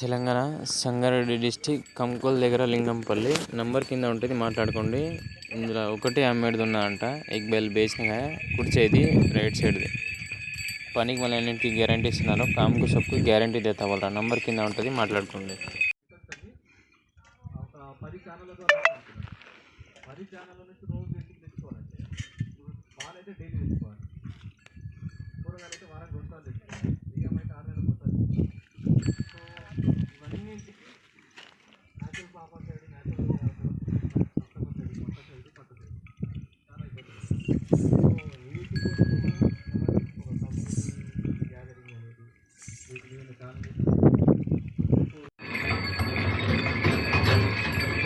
Telangana Sangareddy district Kankol దగ్గర Lingampalli. Number కింద ఉంటుంది మాట్లాడుకోండి. ఇందులో ఒకటి అమ్మేది ఉన్నదంట. ఎగ్ బెల్ బేసినగా కుడిచేది రైట్ సైడ్ది. పనికి మళ్ళీ అన్నింటికి గ్యారంటీ ఇస్తున్నారు కామ్కు సబ్కు గ్యారంటీ దేతా వాళ్ళ నంబర్ కింద ఉంటుంది మాట్లాడుకోండి. పది ఛానల్ ద్వారా పది నుంచి రోజు తెచ్చుకోవాలంటే పాలు అయితే డైలీ తెచ్చుకోవాలి.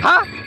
Huh?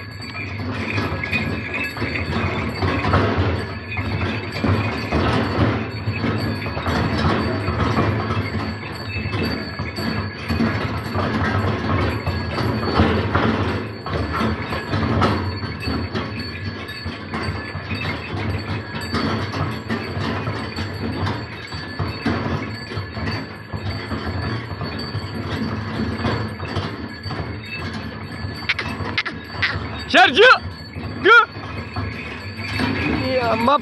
Sergio. Gü. Ya map.